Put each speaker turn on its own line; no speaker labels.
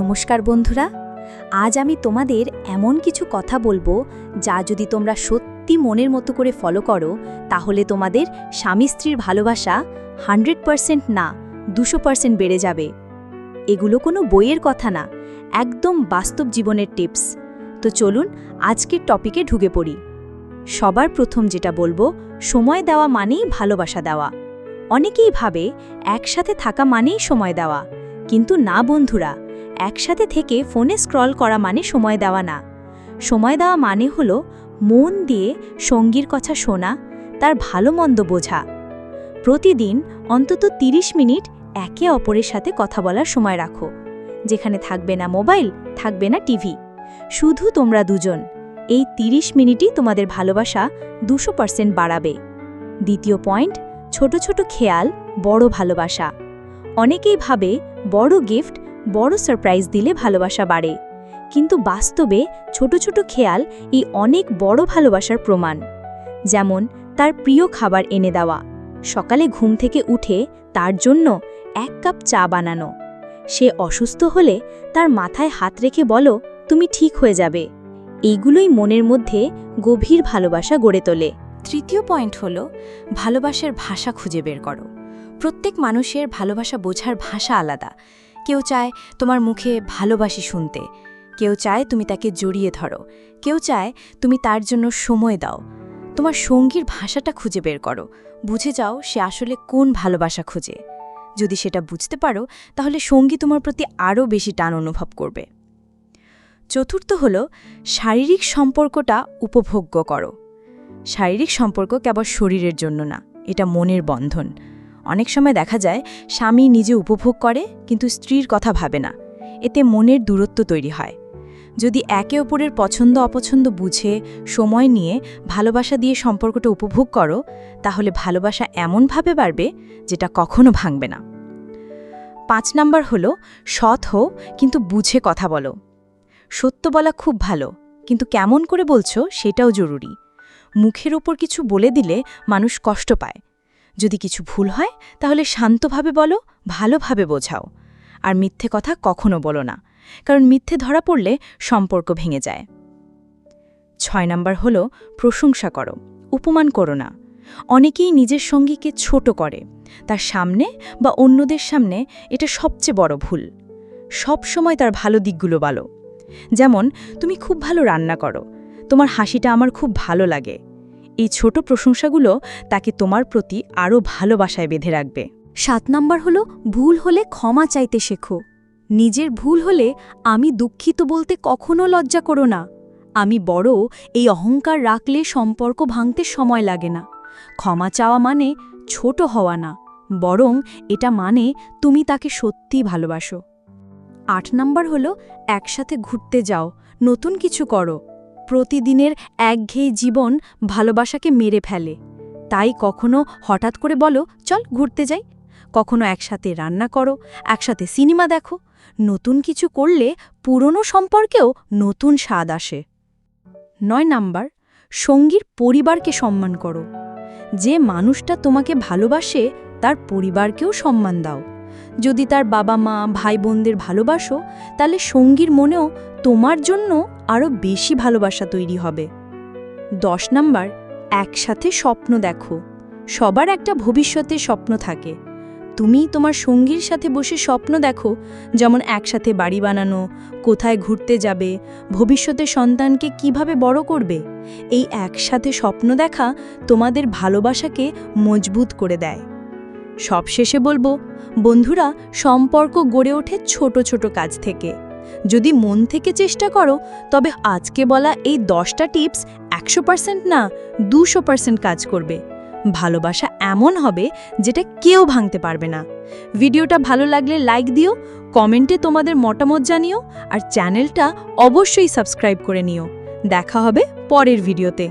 নমস্কার বন্ধুরা, আজ আমি তোমাদের এমন কিছু কথা বলব যা যদি তোমরা সত্যি মনের মতো করে ফলো করো, তাহলে তোমাদের স্বামী স্ত্রীর ভালোবাসা হান্ড্রেড পারসেন্ট না, দুশো পারসেন্ট বেড়ে যাবে। এগুলো কোনো বইয়ের কথা না, একদম বাস্তব জীবনের টিপস তো চলুন আজকের টপিকে ঢুকে পড়ি। সবার প্রথম যেটা বলব, সময় দেওয়া মানেই ভালোবাসা দেওয়া। অনেকেই ভাবে একসাথে থাকা মানেই সময় দেওয়া, কিন্তু না বন্ধুরা একসাথে থেকে ফোনে স্ক্রল করা মানে সময় দেওয়া না। সময় দেওয়া মানে হল মন দিয়ে সঙ্গীর কথা শোনা, তার ভালো মন্দ বোঝা। প্রতিদিন অন্তত ৩০ মিনিট একে অপরের সাথে কথা বলার সময় রাখো। যেখানে থাকবে না মোবাইল, থাকবে না টিভি। শুধু তোমরা দুজন। এই ৩০ মিনিটই তোমাদের ভালোবাসা দুশো পার্সেন্ট বাড়াবে। দ্বিতীয় পয়েন্ট, ছোট ছোট খেয়াল, বড় ভালোবাসা। অনেকেই ভাবে বড় গিফট বড় সারপ্রাইজ দিলে ভালোবাসা বাড়ে। কিন্তু বাস্তবে ছোট ছোট খেয়াল এই অনেক বড় ভালোবাসার প্রমাণ। যেমন তার প্রিয় খাবার এনে দেওয়া, সকালে ঘুম থেকে উঠে তার জন্য এক কাপ চা বানানো। সে অসুস্থ হলে তার মাথায় হাত রেখে বলো, তুমি ঠিক হয়ে যাবে। এইগুলোই মনের মধ্যে গভীর ভালোবাসা গড়ে তোলে। তৃতীয় পয়েন্ট হল, ভালোবাসার ভাষা খুঁজে বের করো। প্রত্যেক মানুষের ভালোবাসা বোঝার ভাষা আলাদা। কেউ চায় তোমার মুখে ভালোবাসি শুনতে। কেউ চায় তুমি তাকে জড়িয়ে ধরো। কেউ চায় তুমি তার জন্য সময় দাও। তোমার সঙ্গীর ভাষাটা খুঁজে বের করো। বুঝে যাও সে আসলে কোন ভালোবাসা খুঁজে। যদি সেটা বুঝতে পারো, তাহলে সঙ্গী তোমার প্রতি আরও বেশি টান অনুভব করবে। চতুর্থ হল, শারীরিক সম্পর্কটা উপভোগ্য করো। শারীরিক সম্পর্ক কেবল শরীরের জন্য না, এটা মনের বন্ধন। অনেক সময় দেখা যায়, স্বামী নিজে উপভোগ করে, কিন্তু স্ত্রীর কথা ভাবে না। এতে মনের দূরত্ব তৈরি হয়। যদি একে অপরের পছন্দ অপছন্দ বুঝে, সময় নিয়ে, ভালোবাসা দিয়ে সম্পর্কটা উপভোগ করো, তাহলে ভালোবাসা এমনভাবে বাড়বে, যেটা কখনো ভাঙবে না। পাঁচ নাম্বার হলো, সৎ হও, কিন্তু বুঝে কথা বলো। সত্য বলা খুব ভালো, কিন্তু কেমন করে বলছো, সেটাও জরুরি। মুখের ওপর কিছু বলে দিলে মানুষ কষ্ট পায়। যদি কিছু ভুল হয়, তাহলে শান্তভাবে বলো, ভালোভাবে বোঝাও। আর মিথ্যে কথা কখনো বলো না, কারণ মিথ্যে ধরা পড়লে সম্পর্ক ভেঙে যায়। ছয় নাম্বার হলো, প্রশংসা করো, উপমান করো না। অনেকেই নিজের সঙ্গীকে ছোট করে, তার সামনে বা অন্যদের সামনে এটা সবচেয়ে বড় ভুল। সব সময় তার ভালো দিকগুলো বলো। যেমন, তুমি খুব ভালো রান্না করো, তোমার হাসিটা আমার খুব ভালো লাগে। এই ছোট প্রশংসাগুলো তাকে তোমার প্রতি আরও ভালোবাসায় বেঁধে রাখবে। সাত নম্বর হলো, ভুল হলে ক্ষমা চাইতে শেখো। নিজের ভুল হলে আমি দুঃখিত বলতে কখনো লজ্জা করো না। আমি বড়, এই অহংকার রাখলে সম্পর্ক ভাঙতে সময় লাগে না। ক্ষমা চাওয়া মানে ছোট হওয়া না, বরং এটা মানে তুমি তাকে সত্যি ভালোবাসো। আট নম্বর হলো, একসাথে ঘুরতে যাও, নতুন কিছু করো। প্রতিদিনের একঘেয়ে জীবন ভালোবাসাকে মেরে ফেলে। তাই কখনো হঠাৎ করে বলো, চল ঘুরতে যাই। কখনো একসাথে রান্না করো, একসাথে সিনেমা দেখো। নতুন কিছু করলে পুরনো সম্পর্কেও নতুন স্বাদ আসে। নয় নাম্বার, সঙ্গীর পরিবারকে সম্মান করো। যে মানুষটা তোমাকে ভালোবাসে, তার পরিবারকেও সম্মান দাও। যদি তার বাবা মা ভাই বোনদের ভালোবাসো, তাহলে সঙ্গীর মনেও তোমার জন্য আরও বেশি ভালোবাসা তৈরি হবে। দশ নাম্বার, একসাথে স্বপ্ন দেখো। সবার একটা ভবিষ্যতের স্বপ্ন থাকে। তুমি তোমার সঙ্গীর সাথে বসে স্বপ্ন দেখো, যেমন একসাথে বাড়ি বানানো, কোথায় ঘুরতে যাবে ভবিষ্যতে সন্তানকে কীভাবে বড় করবে। এই একসাথে স্বপ্ন দেখা তোমাদের ভালোবাসাকে মজবুত করে দেয়। সবশেষে বলব, বন্ধুরা, সম্পর্ক গড়ে ওঠে ছোট ছোট কাজ থেকে। যদি মন থেকে চেষ্টা করো, তবে আজকে বলা এই দশটা টিপস একশো পার্সেন্ট না, দুশো পার্সেন্ট কাজ করবে। ভালোবাসা এমন হবে যেটা কেউ ভাঙতে পারবে না। ভিডিওটা ভালো লাগলে লাইক দিও, কমেন্টে তোমাদের মতামত জানিও, আর চ্যানেলটা অবশ্যই সাবস্ক্রাইব করে নিও। দেখা হবে পরের ভিডিওতে।